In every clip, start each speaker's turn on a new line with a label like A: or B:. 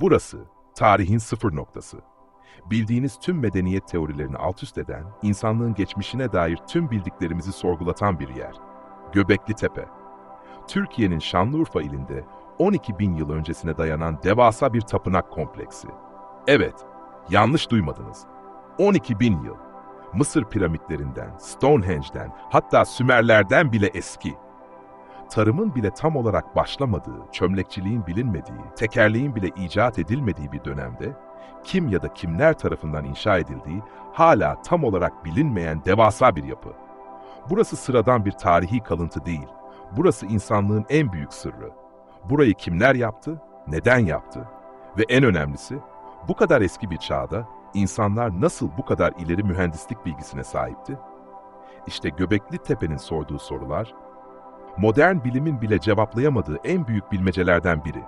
A: Burası tarihin sıfır noktası. Bildiğiniz tüm medeniyet teorilerini alt üst eden, insanlığın geçmişine dair tüm bildiklerimizi sorgulatan bir yer. Göbekli Tepe. Türkiye'nin Şanlıurfa ilinde 12 bin yıl öncesine dayanan devasa bir tapınak kompleksi. Evet, yanlış duymadınız. 12 bin yıl. Mısır piramitlerinden, Stonehenge'den, hatta Sümerlerden bile eski. Tarımın bile tam olarak başlamadığı, çömlekçiliğin bilinmediği, tekerleğin bile icat edilmediği bir dönemde, kim ya da kimler tarafından inşa edildiği hala tam olarak bilinmeyen devasa bir yapı. Burası sıradan bir tarihi kalıntı değil, burası insanlığın en büyük sırrı. Burayı kimler yaptı, neden yaptı ve en önemlisi, bu kadar eski bir çağda insanlar nasıl bu kadar ileri mühendislik bilgisine sahipti? İşte Göbekli Tepe'nin sorduğu sorular, modern bilimin bile cevaplayamadığı en büyük bilmecelerden biri.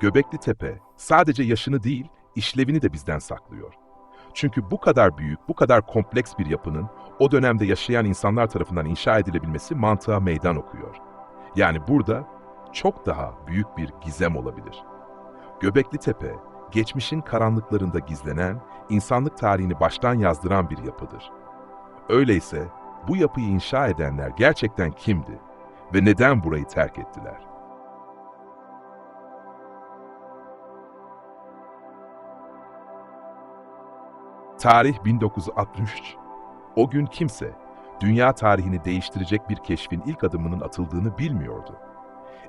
A: Göbekli Tepe sadece yaşını değil, işlevini de bizden saklıyor. Çünkü bu kadar büyük, bu kadar kompleks bir yapının o dönemde yaşayan insanlar tarafından inşa edilebilmesi mantığa meydan okuyor. Yani burada çok daha büyük bir gizem olabilir. Göbekli Tepe, geçmişin karanlıklarında gizlenen, insanlık tarihini baştan yazdıran bir yapıdır. Öyleyse bu yapıyı inşa edenler gerçekten kimdi ve neden burayı terk ettiler? Tarih 1963. O gün kimse dünya tarihini değiştirecek bir keşfin ilk adımının atıldığını bilmiyordu.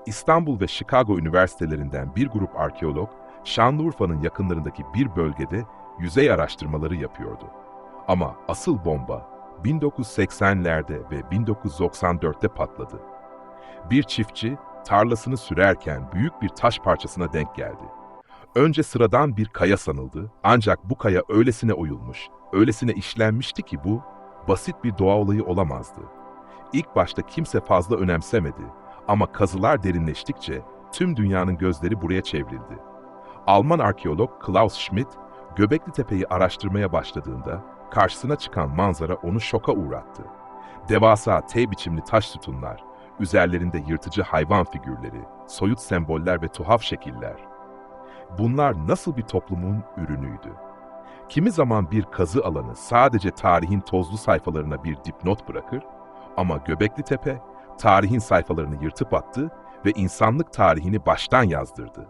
A: İstanbul ve Chicago üniversitelerinden bir grup arkeolog, Şanlıurfa'nın yakınlarındaki bir bölgede yüzey araştırmaları yapıyordu. Ama asıl bomba 1980'lerde ve 1994'te patladı. Bir çiftçi tarlasını sürerken büyük bir taş parçasına denk geldi. Önce sıradan bir kaya sanıldı ancak bu kaya öylesine oyulmuş, öylesine işlenmişti ki bu basit bir doğa olayı olamazdı. İlk başta kimse fazla önemsemedi ama kazılar derinleştikçe tüm dünyanın gözleri buraya çevrildi. Alman arkeolog Klaus Schmidt, Göbekli Tepe'yi araştırmaya başladığında karşısına çıkan manzara onu şoka uğrattı. Devasa T biçimli taş sütunlar, üzerlerinde yırtıcı hayvan figürleri, soyut semboller ve tuhaf şekiller. Bunlar nasıl bir toplumun ürünüydü? Kimi zaman bir kazı alanı sadece tarihin tozlu sayfalarına bir dipnot bırakır ama Göbekli Tepe tarihin sayfalarını yırtıp attı ve insanlık tarihini baştan yazdırdı.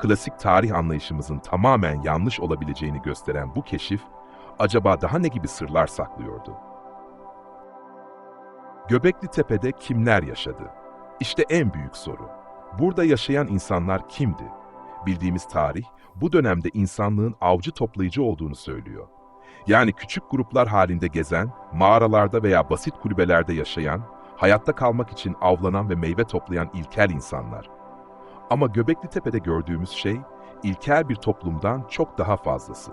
A: Klasik tarih anlayışımızın tamamen yanlış olabileceğini gösteren bu keşif, acaba daha ne gibi sırlar saklıyordu? Göbekli Tepe'de kimler yaşadı? İşte en büyük soru. Burada yaşayan insanlar kimdi? Bildiğimiz tarih, bu dönemde insanlığın avcı toplayıcı olduğunu söylüyor. Yani küçük gruplar halinde gezen, mağaralarda veya basit kulübelerde yaşayan, hayatta kalmak için avlanan ve meyve toplayan ilkel insanlar. Ama Göbekli Tepe'de gördüğümüz şey, ilkel bir toplumdan çok daha fazlası.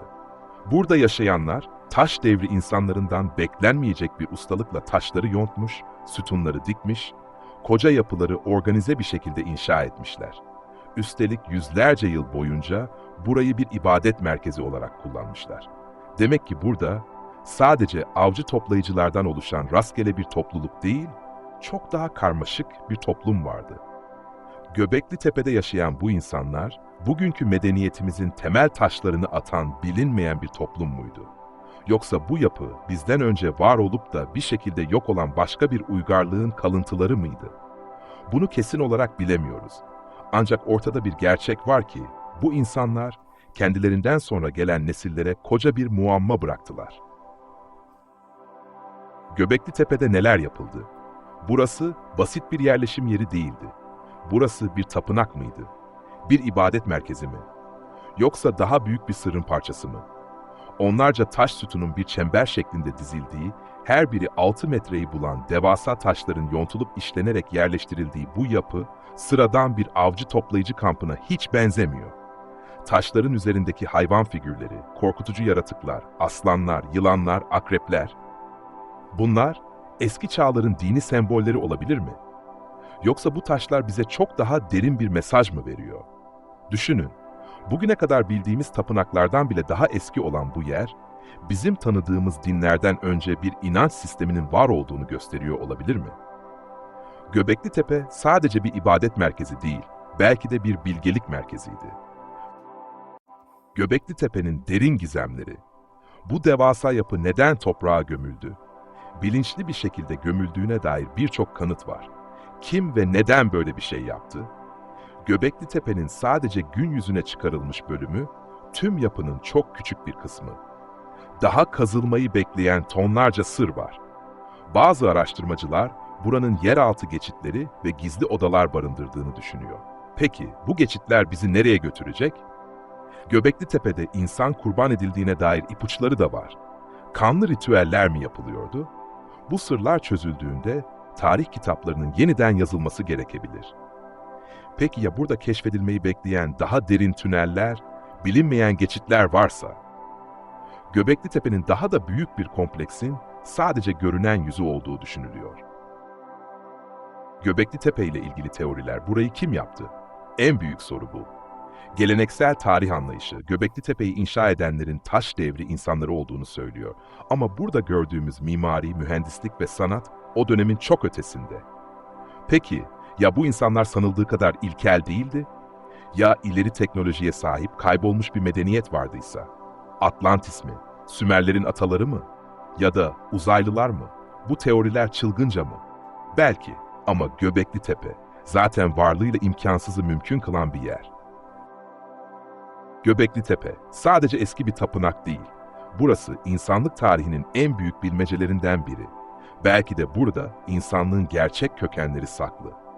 A: Burada yaşayanlar, taş devri insanlarından beklenmeyecek bir ustalıkla taşları yontmuş, sütunları dikmiş, koca yapıları organize bir şekilde inşa etmişler. Üstelik yüzlerce yıl boyunca burayı bir ibadet merkezi olarak kullanmışlar. Demek ki burada sadece avcı toplayıcılardan oluşan rastgele bir topluluk değil, çok daha karmaşık bir toplum vardı. Göbekli Tepe'de yaşayan bu insanlar, bugünkü medeniyetimizin temel taşlarını atan bilinmeyen bir toplum muydu? Yoksa bu yapı bizden önce var olup da bir şekilde yok olan başka bir uygarlığın kalıntıları mıydı? Bunu kesin olarak bilemiyoruz. Ancak ortada bir gerçek var ki bu insanlar kendilerinden sonra gelen nesillere koca bir muamma bıraktılar. Göbekli Tepe'de neler yapıldı? Burası basit bir yerleşim yeri değildi. Burası bir tapınak mıydı? Bir ibadet merkezi mi? Yoksa daha büyük bir sırrın parçası mı? Onlarca taş sütunun bir çember şeklinde dizildiği, her biri 6 metreyi bulan devasa taşların yontulup işlenerek yerleştirildiği bu yapı, sıradan bir avcı toplayıcı kampına hiç benzemiyor. Taşların üzerindeki hayvan figürleri, korkutucu yaratıklar, aslanlar, yılanlar, akrepler. Bunlar eski çağların dini sembolleri olabilir mi? Yoksa bu taşlar bize çok daha derin bir mesaj mı veriyor? Düşünün, bugüne kadar bildiğimiz tapınaklardan bile daha eski olan bu yer, bizim tanıdığımız dinlerden önce bir inanç sisteminin var olduğunu gösteriyor olabilir mi? Göbekli Tepe sadece bir ibadet merkezi değil, belki de bir bilgelik merkeziydi. Göbekli Tepe'nin derin gizemleri. Bu devasa yapı neden toprağa gömüldü? Bilinçli bir şekilde gömüldüğüne dair birçok kanıt var. Kim ve neden böyle bir şey yaptı? Göbekli Tepe'nin sadece gün yüzüne çıkarılmış bölümü, tüm yapının çok küçük bir kısmı. Daha kazılmayı bekleyen tonlarca sır var. Bazı araştırmacılar buranın yeraltı geçitleri ve gizli odalar barındırdığını düşünüyor. Peki bu geçitler bizi nereye götürecek? Göbekli Tepe'de insan kurban edildiğine dair ipuçları da var. Kanlı ritüeller mi yapılıyordu? Bu sırlar çözüldüğünde tarih kitaplarının yeniden yazılması gerekebilir. Peki ya burada keşfedilmeyi bekleyen daha derin tüneller, bilinmeyen geçitler varsa? Göbekli Tepe'nin daha da büyük bir kompleksin sadece görünen yüzü olduğu düşünülüyor. Göbekli Tepe ile ilgili teoriler burayı kim yaptı? En büyük soru bu. Geleneksel tarih anlayışı Göbekli Tepe'yi inşa edenlerin taş devri insanları olduğunu söylüyor. Ama burada gördüğümüz mimari, mühendislik ve sanat o dönemin çok ötesinde. Peki ya bu insanlar sanıldığı kadar ilkel değildi? Ya ileri teknolojiye sahip kaybolmuş bir medeniyet vardıysa? Atlantis mi? Sümerlerin ataları mı? Ya da uzaylılar mı? Bu teoriler çılgınca mı? Belki ama Göbekli Tepe zaten varlığıyla imkansızı mümkün kılan bir yer. Göbekli Tepe sadece eski bir tapınak değil. Burası insanlık tarihinin en büyük bilmecelerinden biri. Belki de burada insanlığın gerçek kökenleri saklı.